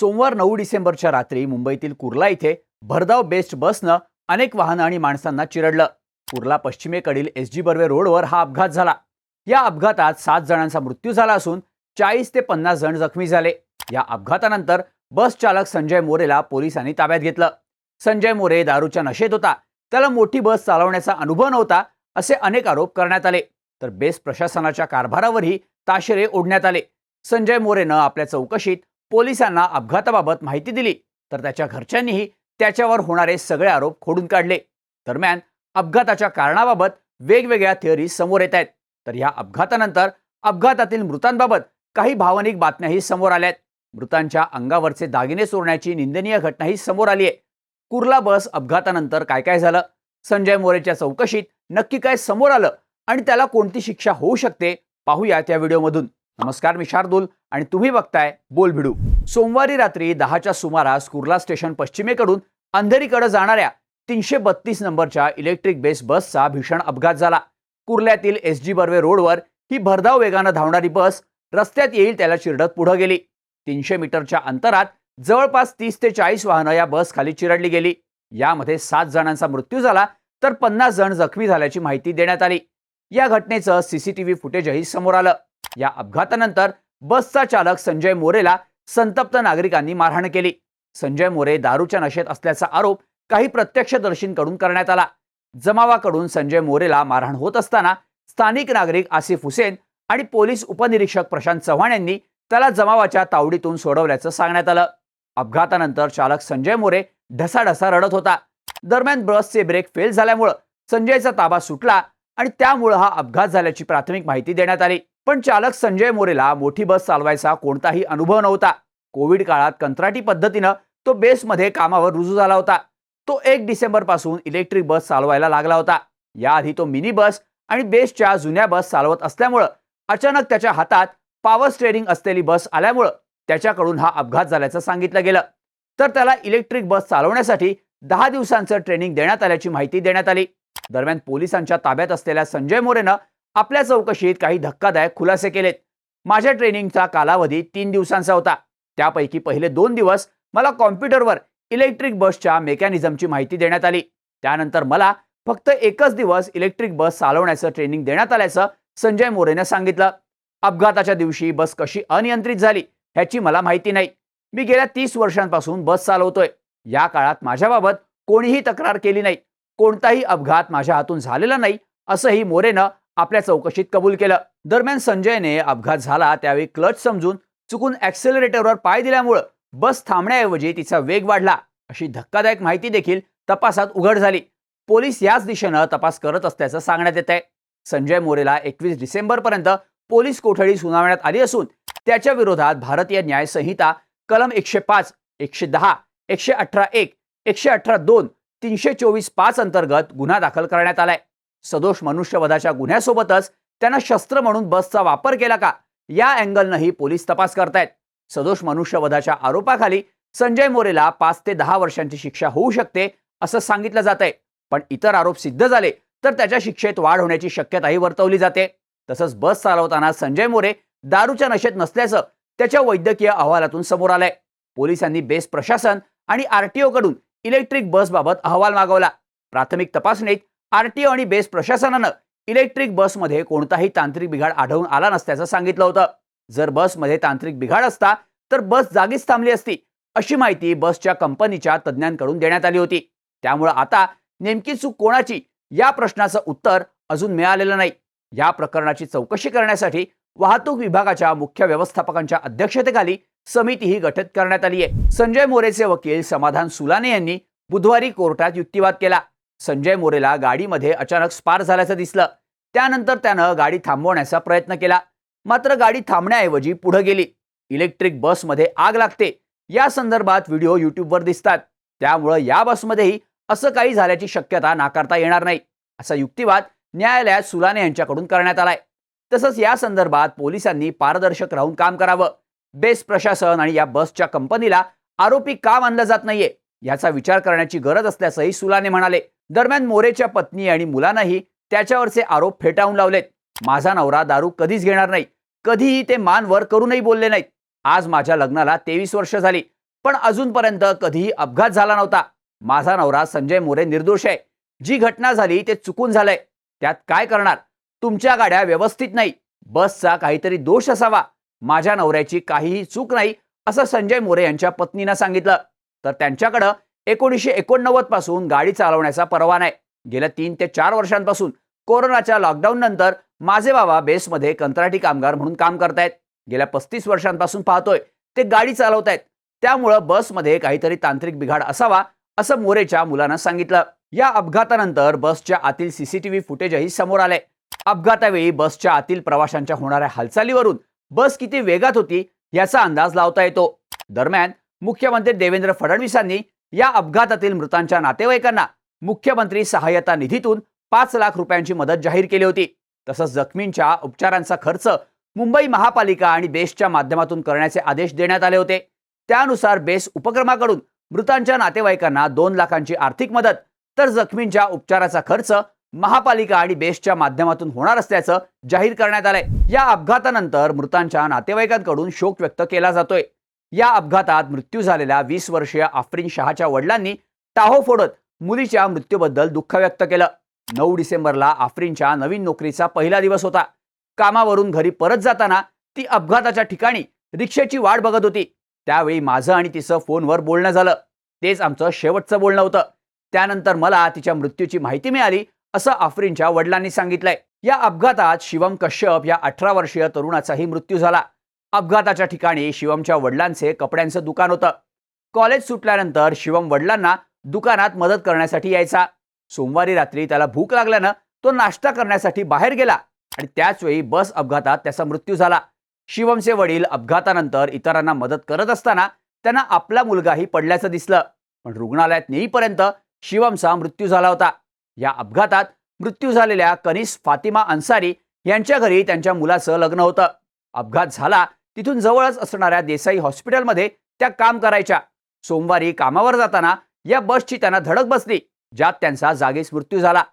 सोमवार नऊ डिसेंबरच्या रात्री मुंबईतील कुर्ला इथे भरधाव बेस्ट बसनं अनेक वाहनं आणि माणसांना चिरडलं. कुर्ला पश्चिमेकडील एस जी बर्वे रोडवर हा अपघात झाला. या अपघातात सात जणांचा मृत्यू झाला असून चाळीस ते पन्नास जण जखमी झाले. या अपघातानंतर बस चालक संजय मोरेला पोलिसांनी ताब्यात घेतलं. संजय मोरे दारूच्या नशेत होता. त्याला मोठी बस चालवण्याचा अनुभव नव्हता असे अनेक आरोप करण्यात आले. तर बेस्ट प्रशासनाच्या कारभारावरही ताशेरे ओढण्यात आले. संजय मोरेनं आपल्या चौकशीत पोलिसांना अपघाताबाबत माहिती दिली तर त्याच्या घरच्यांनीही त्याच्यावर होणारे सगळे आरोप खोडून काढले. दरम्यान अपघाताच्या कारणाबाबत वेगवेगळ्या थिअरी समोर येत आहेत. तर या अपघातानंतर अपघातातील मृतांबाबत काही भावनिक बातम्याही समोर आल्यात मृतांच्या अंगावरचे दागिने चोरण्याची निंदनीय घटनाही समोर आली आहे. कुर्ला बस अपघातानंतर काय काय झालं? संजय मोरेच्या चौकशीत नक्की काय समोर आलं? आणि त्याला कोणती शिक्षा होऊ शकते? पाहूया त्या व्हिडिओमधून. नमस्कार मी शार्दूल आणि तुम्ही बघताय बोल भिडू. सोमवारी रात्री दहाच्या सुमारास कुर्ला स्टेशन पश्चिमेकडून अंधेरीकडे जाणाऱ्या तीनशे बत्तीस नंबरच्या इलेक्ट्रिक बेस बसचा भीषण अपघात झाला. कुर्ल्यातील एस जी बर्वे रोडवर ही भरधाव वेगानं धावणारी बस रस्त्यात येईल त्याला चिरडत पुढे गेली. तीनशे मीटरच्या अंतरात जवळपास तीस ते चाळीस वाहनं या बस खाली चिरडली गेली. यामध्ये सात जणांचा मृत्यू झाला तर पन्नास जण जखमी झाल्याची माहिती देण्यात आली. या घटनेचं सीसीटीव्ही फुटेजही समोर आलं. या अपघातानंतर बसचा चालक संजय मोरेला संतप्त नागरिकांनी मारहाण केली. संजय मोरे दारूच्या नशेत असल्याचा आरोप काही प्रत्यक्षदर्शींकडून करण्यात आला. जमावाकडून संजय मोरेला मारहाण होत असताना स्थानिक नागरिक आसिफ हुसेन आणि पोलीस उपनिरीक्षक प्रशांत चव्हाण यांनी त्याला जमावाच्या तावडीतून सोडवल्याचं सांगण्यात आलं. अपघातानंतर चालक संजय मोरे ढसाढसा रडत होता. दरम्यान बसचे ब्रेक फेल झाल्यामुळं संजयचा ताबा सुटला आणि त्यामुळं हा अपघात झाल्याची प्राथमिक माहिती देण्यात आली. पण चालक संजय मोरेला मोठी बस चालवायचा कोणताही अनुभव नव्हता. कोविड काळात कंत्राटी पद्धतीनं तो बेसमध्ये कामावर रुजू झाला होता. तो एक डिसेंबरपासून इलेक्ट्रिक बस चालवायला लागला होता. याआधी तो मिनी बस आणि बेसच्या जुन्या बस चालवत असल्यामुळं अचानक त्याच्या हातात पॉवर स्टेरिंग असलेली बस आल्यामुळं त्याच्याकडून हा अपघात झाल्याचं सांगितलं गेलं. तर त्याला इलेक्ट्रिक बस चालवण्यासाठी दहा दिवसांचं ट्रेनिंग देण्यात आल्याची माहिती देण्यात आली. दरम्यान पोलिसांच्या ताब्यात असलेल्या संजय मोरेनं आपल्या चौकशीत काही धक्कादायक खुलासे केलेत. माझ्या ट्रेनिंगचा कालावधी तीन दिवसांचा होता. त्यापैकी पहिले दोन दिवस मला कॉम्प्युटरवर इलेक्ट्रिक बसच्या मेकॅनिझमची माहिती देण्यात आली. त्यानंतर मला फक्त एकच दिवस इलेक्ट्रिक बस चालवण्याचं ट्रेनिंग देण्यात आल्याचं संजय मोरेनं सांगितलं. अपघाताच्या दिवशी बस कशी अनियंत्रित झाली ह्याची मला माहिती नाही. मी गेल्या तीस वर्षांपासून बस चालवतोय. या काळात माझ्याबाबत कोणीही तक्रार केली नाही. कोणताही अपघात माझ्या हातून झालेला नाही असंही मोरेनं आपल्या चौकशीत कबूल केलं. दरम्यान संजयने अपघात झाला त्यावेळी क्लच समजून चुकून ॲक्सेलरेटरवर पाय दिल्यामुळं बस थांबण्याऐवजी तिचा वेग वाढला. अशी धक्कादायक माहिती देखील तपासात उघड झाली. पोलीस याच दिशेनं तपास करत असल्याचं सांगण्यात येत आहे संजय मोरेला एकवीस डिसेंबरपर्यंत पोलीस कोठडी सुनावण्यात आली असून त्याच्या विरोधात भारतीय न्याय संहिता कलम एकशे पाच एकशे दहा एकशे अठरा एक एकशे अठरा दोन तीनशे चोवीस पाच अंतर्गत गुन्हा दाखल करण्यात आलाय. सदोष मनुष्यवधाच्या गुन्ह्यासोबतच त्यानं शस्त्र म्हणून बसचा वापर केला का? या अँगलनंही पोलीस तपास करतायत. सदोष मनुष्यवधाच्या आरोपाखाली संजय मोरेला पाच ते दहा वर्षांची शिक्षा होऊ शकते असं सांगितलं जात आहे पण इतर आरोप सिद्ध झाले तर त्याच्या शिक्षेत वाढ होण्याची शक्यताही वर्तवली जाते. तसंच बस चालवताना संजय मोरे दारूच्या नशेत नसल्याचं त्याच्या वैद्यकीय अहवालातून समोर आलंय. पोलिसांनी बेस प्रशासन आणि आरटीओ कडून इलेक्ट्रिक बसबाबत अहवाल मागवला. प्राथमिक तपासणीत आरटीओ आणि बेस प्रशासनानं इलेक्ट्रिक बसमध्ये कोणताही तांत्रिक बिघाड आढळून आला नसल्याचं सांगितलं होतं. जर बसमध्ये तांत्रिक बिघाड असता तर बस जागीच थांबली असती अशी माहिती बसच्या कंपनीच्या तज्ज्ञांकडून देण्यात आली होती. त्यामुळं आता नेमकी चूक कोणाची या प्रश्नाचं उत्तर अजून मिळालेलं नाही. या प्रकरणाची चौकशी करण्यासाठी वाहतूक विभागाच्या मुख्य व्यवस्थापकांच्या अध्यक्षतेखाली समितीही गठीत करण्यात आली आहे. संजय मोरेचे वकील समाधान सुलाने यांनी बुधवारी कोर्टात युक्तिवाद केला. संजय मोरेला गाडीमध्ये अचानक स्पार झाल्याचं दिसलं. त्यानंतर त्यानं गाडी थांबवण्याचा प्रयत्न केला. मात्र गाडी थांबण्याऐवजी पुढे गेली. इलेक्ट्रिक बसमध्ये आग लागते. या संदर्भात व्हिडिओ युट्यूबवर दिसतात. त्यामुळं या बसमध्येही असं काही झाल्याची शक्यता नाकारता येणार नाही असा युक्तिवाद न्यायालयात सुलाने यांच्याकडून करण्यात आलाय. तसंच या संदर्भात पोलिसांनी पारदर्शक राहून काम करावं. बेस प्रशासन आणि या बसच्या कंपनीला आरोपी का मानलं जात नाहीये याचा विचार करण्याची गरज असल्याचंही सुलाने म्हणाले. दरम्यान मोरेच्या पत्नी आणि मुलांनाही त्याच्यावरचे आरोप फेटाळून लावलेत. माझा नवरा दारू कधीच घेणार नाही. कधीही ते मान वर करूनही बोलले नाहीत. आज माझ्या लग्नाला तेवीस वर्ष झाली पण अजूनपर्यंत कधीही अपघात झाला नव्हता. माझा नवरा संजय मोरे निर्दोष आहे. जी घटना झाली ते चुकून झालंय. त्यात काय करणार? तुमच्या गाड्या व्यवस्थित नाही. बसचा काहीतरी दोष असावा. माझ्या नवऱ्याची काहीही चूक नाही असं संजय मोरे यांच्या पत्नीनं सांगितलं. तर त्यांच्याकडं एकोणीसशे एकोणनव्वदपासून गाडी चालवण्याचा परवाना आहे गेल्या तीन ते चार वर्षांपासून कोरोनाच्या लॉकडाऊन नंतर माझे बाबा बेसमध्ये कंत्राटी कामगार म्हणून काम करतायत. गेल्या पस्तीस वर्षांपासून पाहतोय ते गाडी चालवतायत. त्यामुळं बसमध्ये काहीतरी तांत्रिक बिघाड असावा असं मोरेच्या मुलानं सांगितलं. या अपघातानंतर बसच्या आतील सीसीटीव्ही फुटेजही समोर आले अपघातावेळी बसच्या आतील प्रवाशांच्या होणाऱ्या हालचालीवरून बस किती वेगात होती याचा अंदाज लावता येतो. दरम्यान मुख्यमंत्री देवेंद्र फडणवीसांनी या अपघातातील मृतांच्या नातेवाईकांना मुख्यमंत्री सहाय्यता निधीतून पाच लाख रुपयांची मदत जाहीर केली होती. तसंच जखमींच्या उपचारांचा खर्च मुंबई महापालिका आणि बेस्टच्या माध्यमातून करण्याचे आदेश देण्यात आले होते. त्यानुसार बेस उपक्रमाकडून मृतांच्या नातेवाईकांना दोन लाखांची आर्थिक मदत तर जखमींच्या उपचाराचा खर्च महापालिका आणि बेस्टच्या माध्यमातून होणार असल्याचं जाहीर करण्यात आलंय. या अपघातानंतर मृतांच्या नातेवाईकांकडून शोक व्यक्त केला जातोय. या अपघातात मृत्यू झालेल्या वीस वर्षीय आफ्रिन शहाच्या वडिलांनी टाहो फोडत मुलीच्या मृत्यूबद्दल दुःख व्यक्त केलं. नऊ डिसेंबरला आफ्रिनच्या नवीन नोकरीचा पहिला दिवस होता. कामावरून घरी परत जाताना ती अपघाताच्या ठिकाणी रिक्षेची वाट बघत होती. त्यावेळी माझं आणि तिचं फोनवर बोलणं झालं. तेच आमचं शेवटचं बोलणं होतं. त्यानंतर मला तिच्या मृत्यूची माहिती मिळाली असं आफरीनच्या वडिलांनी सांगितलंय. या अपघातात शिवम कश्यप या अठरा वर्षीय तरुणाचाही मृत्यू झाला. अपघाताच्या ठिकाणी शिवमच्या वडिलांचे कपड्यांचं दुकान होतं. कॉलेज सुटल्यानंतर शिवम वडिलांना दुकानात मदत करण्यासाठी यायचा. सोमवारी रात्री त्याला भूक लागल्यानं तो नाश्ता करण्यासाठी बाहेर गेला आणि त्याचवेळी बस अपघातात त्याचा मृत्यू झाला. शिवमचे वडील अपघातानंतर इतरांना मदत करत असताना त्यांना आपला मुलगाही पडल्याचं दिसलं. पण रुग्णालयात नेईपर्यंत शिवमचा मृत्यू झाला होता. या अपघातात मृत्यू झालेल्या कनिस फातिमा अन्सारी यांच्या घरी त्यांच्या मुलाचं लग्न होतं. अपघात झाला तिथून जवळच असणाऱ्या देसाई हॉस्पिटलमध्ये त्या काम करायच्या. सोमवारी कामावर जाताना या बसची त्यांना धडक बसली ज्यात त्यांचा जागीच मृत्यू झाला.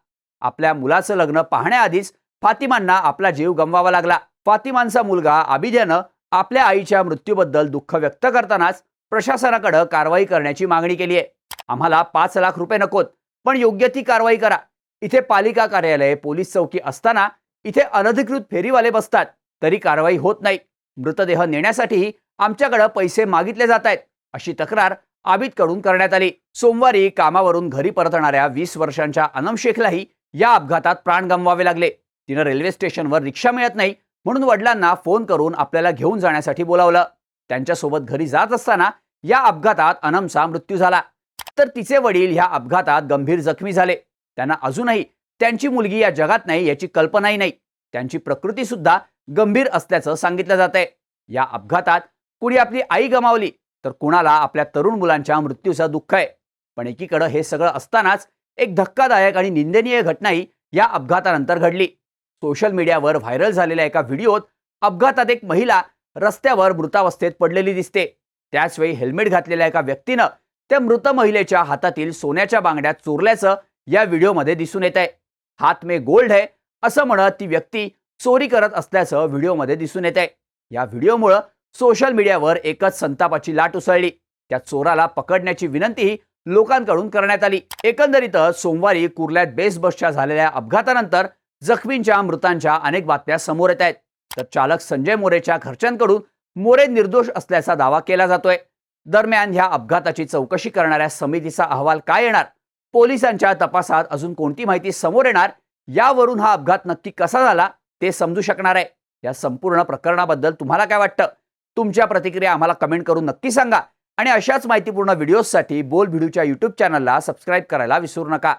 आपल्या मुलाचं लग्न पाहण्याआधीच फातिमांना आपला जीव गमवावा लागला. फातिमांचा मुलगा आबिद्यानं आपल्या आईच्या मृत्यूबद्दल दुःख व्यक्त करतानाच प्रशासनाकडे कारवाई करण्याची मागणी केली आहे आम्हाला पाच लाख रुपये नकोत. पण योग्य ती कारवाई करा. इथे पालिका कार्यालय पोलीस चौकी असताना इथे अनधिकृत फेरीवाले बसतात तरी कारवाई होत नाही. मृतदेह नेण्यासाठीही आमच्याकडे पैसे मागितले जात आहेत अशी तक्रार आबिदकडून करण्यात आली. सोमवारी कामावरून घरी परतणाऱ्या वीस वर्षांच्या अनम शेखलाही या अपघातात प्राण गमवावे लागले. तिनं रेल्वे स्टेशनवर रिक्षा मिळत नाही म्हणून वडिलांना फोन करून आपल्याला घेऊन जाण्यासाठी बोलावलं. त्यांच्यासोबत घरी जात असताना या अपघातात अनमचा मृत्यू झाला. तर तिचे वडील ह्या अपघातात गंभीर जखमी झाले. त्यांना अजूनही त्यांची मुलगी या जगात नाही याची कल्पनाही नाही. त्यांची प्रकृती सुद्धा गंभीर असल्याचं सांगितलं जात आहे या अपघातात कुणी आपली आई गमावली तर कुणाला आपल्या तरुण मुलांच्या मृत्यूचं दुःख आहे. पण एकीकडं हे सगळं असतानाच एक धक्कादायक आणि निंदनीय घटनाही या अपघातानंतर घडली. सोशल मीडियावर व्हायरल झालेल्या एका व्हिडिओत अपघातात एक महिला रस्त्यावर मृतावस्थेत पडलेली दिसते. त्याचवेळी हेल्मेट घातलेल्या एका व्यक्तीनं त्या मृत महिलेच्या हातातील सोन्याच्या बांगड्या चोरल्याचं या व्हिडिओमध्ये दिसून येत आहे. हात मे गोल्ड आहे असं म्हणत ती व्यक्ती चोरी करत असल्याचं व्हिडिओमध्ये दिसून येत आहे. या व्हिडिओमुळं सोशल मीडियावर एकच संतापाची लाट उसळली. त्या चोराला पकडण्याची विनंतीही लोकांकडून करण्यात आली. एकंदरीतच सोमवारी कुर्ल्यात बेस बसच्या झालेल्या अपघातानंतर जखमींच्या मृतांच्या अनेक बातम्या समोर येत आहेत. तर चालक संजय मोरेच्या घरच्यांकडून मोरे निर्दोष असल्याचा दावा केला जातोय. दरम्यान ह्या अपघाताची चौकशी करणाऱ्या समितीचा अहवाल काय येणार? पोलिसांच्या तपासात अजून कोणती माहिती समोर येणार? यावरून हा अपघात नक्की कसा झाला? ते समजू शकणार आहे. या संपूर्ण प्रकरणाबद्दल तुम्हाला काय वाटतं? तुमच्या प्रतिक्रिया आम्हाला कमेंट करून नक्की सांगा. आणि अशाच माहितीपूर्ण व्हिडिओजसाठी बोल व्हिडिओच्या यूट्यूब चॅनलला सबस्क्राईब करायला विसरू नका.